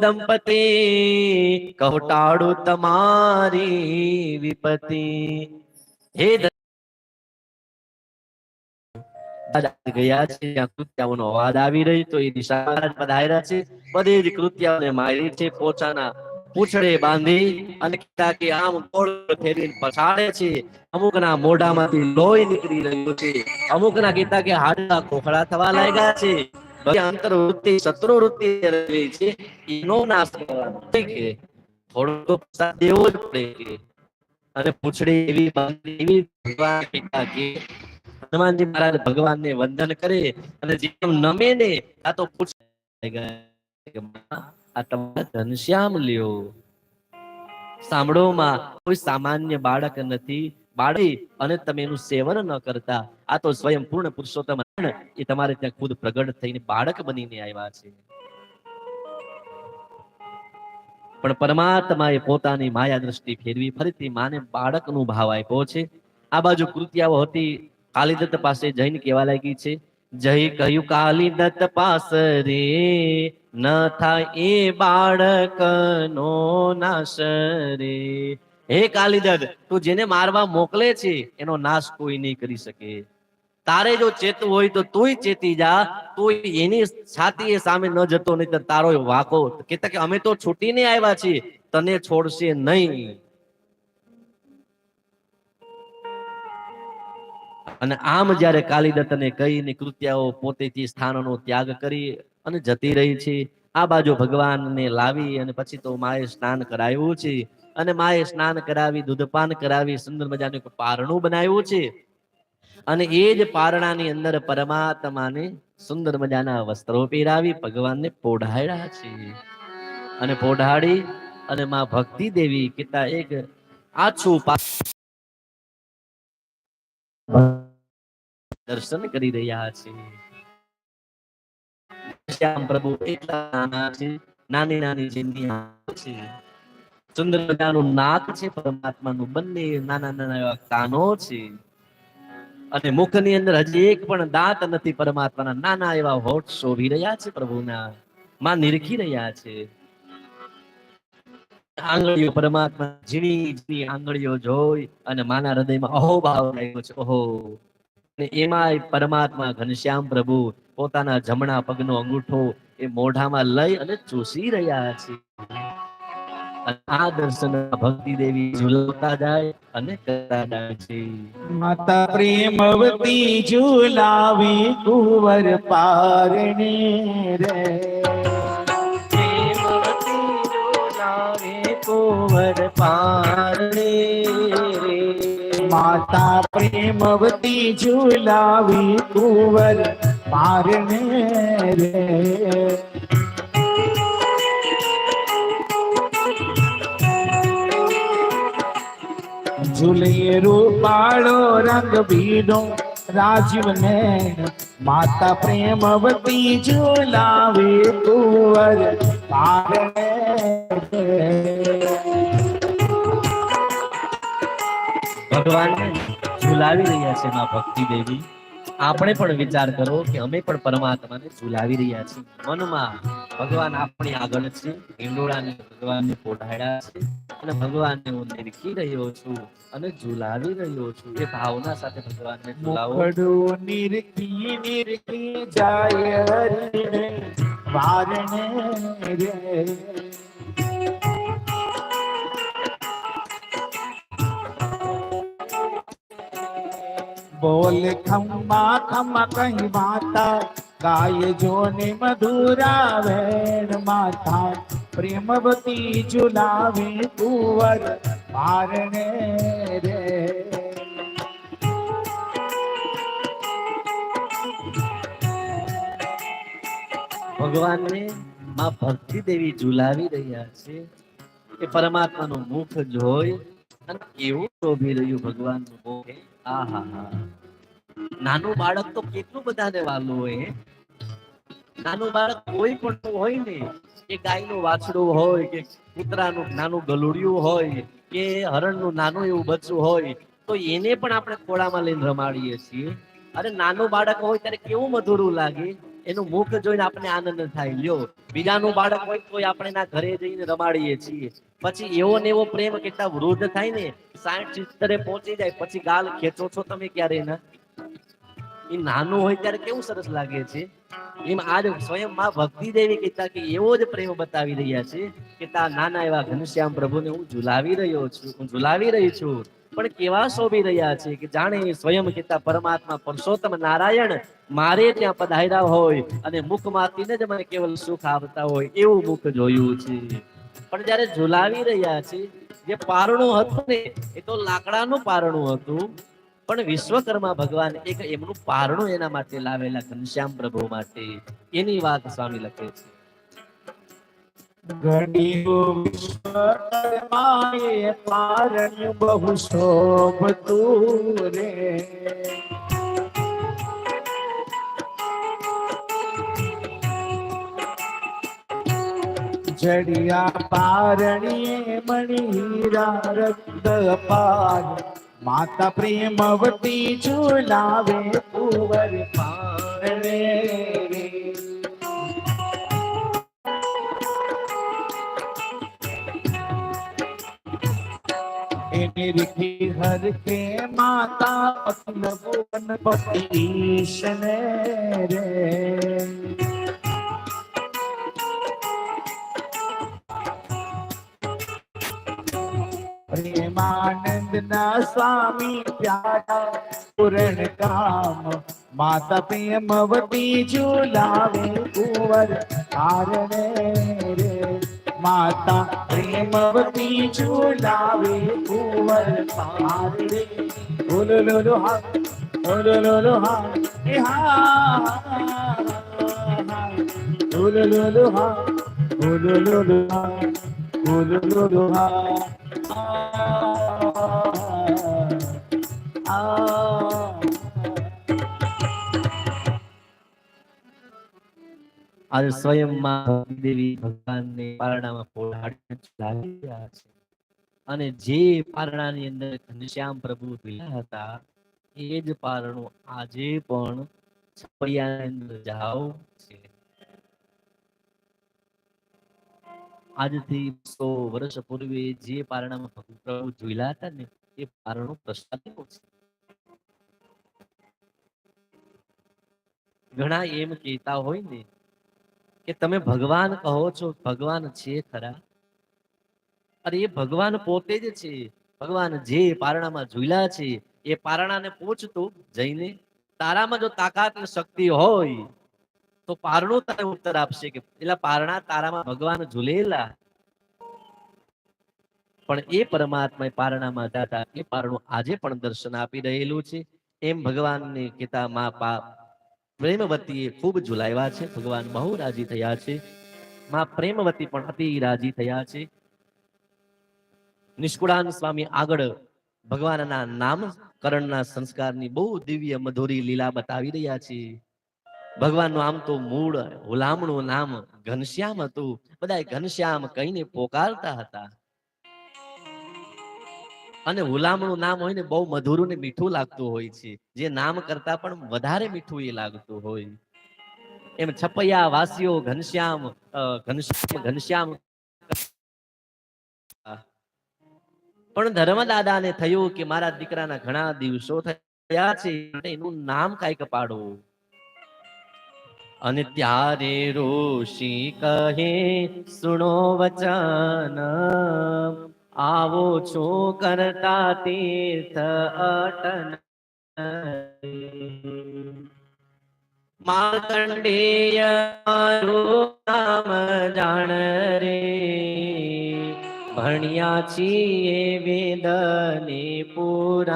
દંપતિ કહટાડું તમારી વિપતિ હે દ- દાદા ગયા છે ત્યાં કૃત્યાઓનો અવાજ આવી રહી, તો એ દિશા મહારાજ પધાર્યા છે. બધી જ કૃત્યાઓને મારી છે પોતાના પૂંછડે બાંધી અને કીધા કે આમ ગોળ ફેરવીને પછાડે છે. અમુકના મોઢામાંથી લોહી નીકળી રહ્યું છે. અમુકના કીધા કે હાડકા ખોખડા થવા લાગ્યા છે. બધી અંતર્વૃત્તિ શત્રુવૃત્તિ રહેલી છે, એનો નાશ કરવાનો. કે થોડો પ્રસાદ દેવો જ પડે અને પૂછડી એવી એવી ભગવાન પિતા કે હનુમાનજી મહારાજ ભગવાનને વંદન કરે અને જેમ નમે ને, આ તો પૂછ ગયા આ તમારા ઘનશ્યામ લ્યો. સાંભળો માં, કોઈ સામાન્ય બાળક નથી બાળી અને તમે એનું સેવન ન કરતા. આ તો સ્વયં પૂર્ણ પુરુષોત્તમ એ તમારે ત્યાં ખુદ પ્રગટ થઈને બાળક બનીને આવ્યા છે. પણ પરમાત્માએ પોતાની માયા દ્રષ્ટિ ફેરવી ફરીથી માને બાળકનું ભાવ આપ્યો છે. આ બાજુ કૃત્યાઓ હતી. કાલિદત્ત પાસે જઈને કેવા લાગી છે, જય કહ્યું કાલિદત્ત પાસ રે, ન થાય એ બાળકનો નાશ રે. હે કાલિદત્ત તું જેને મારવા મોકલે છે, એનો નાશ કોઈ નહીં કરી શકે. તારે જો ચેતવું હોય તો તું ચેતી જા તું એની છાતી સામે ન જતો નહીં તો તારો વાકો. કે અમે તો છૂટીને આવ્યા છીએ, તને છોડશે નહીં. અને આમ જ્યારે કાલિદત્તને કહીને કૃત્યાઓ પોતે તે સ્થાનનો ત્યાગ કરી અને જતી રહી છે, આ બાજુ ભગવાનને લાવી અને પછી તો માએ સ્નાન કરાવ્યું છે અને માએ સ્નાન કરાવી, દૂધપાન કરાવી, સુંદર મજાનું એક પારણું બનાવ્યું છે. અને એ જ પારણાની અંદર પરમાત્માને સુંદર મજાના વસ્ત્રો પહેરાવી ભગવાનને પોઢાડ્યા છે. અને પોઢાડી અને માં ભક્તિ દેવી કેટલા એક આછું દર્શન કરી રહ્યા છે. શ્યામ પ્રભુ એટલા નાના છે નાની નાની જિંદગી છે. સુંદર મજાનું નાક છે, પરમાત્માનું બંને નાના નાના એવા કાનો છે. અને મુખની અંદર હજી એક પણ દાંત નથી, પરમાત્માના નાના એવા હોઠ શોભી રહ્યા છે, પ્રભુના માં નિરખી રહ્યા છે. આંગળીઓ પરમાત્મા ઝીણી ઝીણી આંગળીઓ જોઈ અને માના હૃદયમાં અહોભાવ લાગ્યો છે, ઓહો. અને એમાંય પરમાત્મા ઘનશ્યામ પ્રભુ પોતાના જમણા પગનો અંગૂઠો એ મોઢામાં લઈ અને ચૂસી રહ્યા છે. આ દર્શન ભક્તિ દેવી ઝુલતા જાય અને કરતા જાય છે. માતા પ્રેમવતી ઝુલાવી કુંવર પારણે રે. પ્રેમવતી ઝુલાવે કુંવર પારણે રે. માતા પ્રેમવતી ઝુલાવી કુંવર પારણે રે. ઝૂલીએ રૂપાળો રંગ બીડો રાજીવ ને માતા પ્રેમવતી ઝુલાવે કુંવર. ભગવાન ઝુલાવી રહ્યા છે માં ભક્તિ દેવી આપણે પણ વિચાર કરો કે અમે પણ પરમાત્માને ઝુલાવી રહ્યા છીએ. મનમાં ભગવાન આપણી આગળ છે. હિંડોળાને ભગવાનને પોઢાડ્યા છે. અને ભગવાનને હું નિરખી રહ્યો છું અને ઝુલાવી રહ્યો છું. એ ભાવના સાથે ભગવાનને ઝુલાવો. નિરખી નિરખી જાય વારણે રે. બોલ ખમ્મા ખમ્મા કઈ માતા ગાય જોને મધુરા વેણ માથા પ્રેમવતી ઝુલાવે કુંવર મારણે રે. ભગવાનને માં ભક્તિ દેવી ઝુલાવી રહ્યા છે. એ પરમાત્માનું મુખ જોઈ અને કેવું શોભી રહ્યું ભગવાનનું મુખ આહા હા નાનું બાળક તો કેટલું બધાને વાલું હોય નાનું બાળક કોઈ પણ હોય ને કે ગાયનું વાછડું હોય કે કૂતરાનું નાનું ગલુડિયું હોય કે હરણનું નાનું એવું બચ્ચું હોય, તો એને પણ આપણે ખોળામાં લઈને રમાડીએ છીએ. અરે નાનું બાળક હોય ત્યારે કેવું મધુરું લાગે? એનું મુખ જોઈને આપણે આનંદ થાય. લ્યો, બીજાનું બાળક હોય તો આપણે ના ઘરે જઈને રમાડીએ છીએ. પછી એવો ને એવો પ્રેમ કેટલા વૃદ્ધ થાય ને, સાઠ સિત્તેરે પહોંચી જાય, પછી ગાલ ખેંચો છો તમે ક્યારે ના? એ નાનું હોય ત્યારે કેવું સરસ લાગે છે? એમ આજ સ્વયં માં ભક્તિ દેવી કહેતા કે એવો જ પ્રેમ બતાવી રહ્યા છે કે તા નાના એવા ઘનશ્યામ પ્રભુને હું ઝુલાવી રહ્યો છું, હું ઝુલાવી રહી છું. પણ કેવા શોભી રહ્યા છે કે જાણે સ્વયં કહેતા પરમાત્મા પુરુષોત્તમ નારાયણ મારે ત્યાં પધાર્યા હોય અને મુખમાંથી જ મને કેવલ સુખ આવતા હોય એવું મુખ જોયું છે. પણ જયારે ઝુલાવી રહ્યા છે, જે પારણું હતું ને, એ તો લાકડાનું પારણું હતું. પણ વિશ્વકર્મા ભગવાન એક એમનું પારણું એના માટે લાવેલા ઘનશ્યામ પ્રભુ માટે એની વાત સ્વામી લખે છે. જડિયા પારણીએ મણી રક્ત પાર માતા પ્રેમવતી ઝુલાવે, કુંવર પારણે. રે એને રીખી હર કે માતા પતિ ભુવન પતિ રે. પ્રેમાનંદ ના સ્વામી પ્યારા, પૂરણ કામ. માતા પ્રેમવતી ઝુલાવે કુંવર હારણે રે. માતા પ્રેમવતી ઝુલાવે કુંવર હારણે બોલો લોલો હા. બોલો લો લો હા. એ હા બોલો લો લો હા. બોલો લો લો હા. બોલો લો લો હા આ આ આજે સ્વયં માં દેવી ભગવાનને પારણામાં પોઢાડીને ઝુલાવી રહ્યા છે. અને જે પારણાની અંદર ઘનશ્યામ પ્રભુ ભીલા હતા, એ જ પારણું આજે પણ છપૈયાની અંદર જાઓ છે. આજથી સો વર્ષ પૂર્વે જે પારણામાં પ્રભુ જોયેલા હતા ને, એ પારણું પ્રસાદનું છે. ઘણા એમ કહેતા હોય ને કે તમે ભગવાન કહો છો, ભગવાન છે ખરા. અરે એ ભગવાન પોતે જ છે. ભગવાન જે પારણામાં જોયેલા છે, એ પારણાને પૂછતું જઈને તારામાં જો તાકાત શક્તિ હોય તો પારણું તને ઉત્તર આપશે કે પેલા પારણા તારામાં ભગવાન ઝૂલેલા. પણ એ પરમાત્મા પારણામાં જાતા એ પારણું આજે પણ દર્શન આપી રહેલું છે. એમ ભગવાનની કહેતા મા પા પ્રેમવતીએ ખૂબ ઝુલાવ્યા છે. ભગવાન બહુ રાજી થયા છે. માં પ્રેમવતી પણ અતિ રાજી થયા છે. નિષ્કુળાન સ્વામી આગળ ભગવાનના નામકરણના સંસ્કારની બહુ દિવ્ય મધુરી લીલા બતાવી રહ્યા છે. ભગવાનનું આમ તો મૂળ હુલામણું નામ ઘનશ્યામ હતું. બધા ઘનશ્યામ કહીને પોકારતા હતા. અને હુલામણું નામ હોય ને બહુ મધુરું ને મીઠું લાગતું હોય છે. જે નામ કરતા પણ વધારે મીઠું એ લાગતું હોય. એમ છપૈયા વાસીઓ ઘનશ્યામ ઘનશ્યામ ઘનશ્યામ પણ ધર્મદાદાને થયું કે મારા દીકરાના ઘણા દિવસો થયા છે, એનું નામ કાંઈક પાડવું. અને ત્યારે ઋષિ કહે, સુણો વચન, આવો છો કરતા તીર્થ અટન. માર્કંડેય મારું નામ જાણ રે, ભણ્યા છીએ વેદ ને પુરા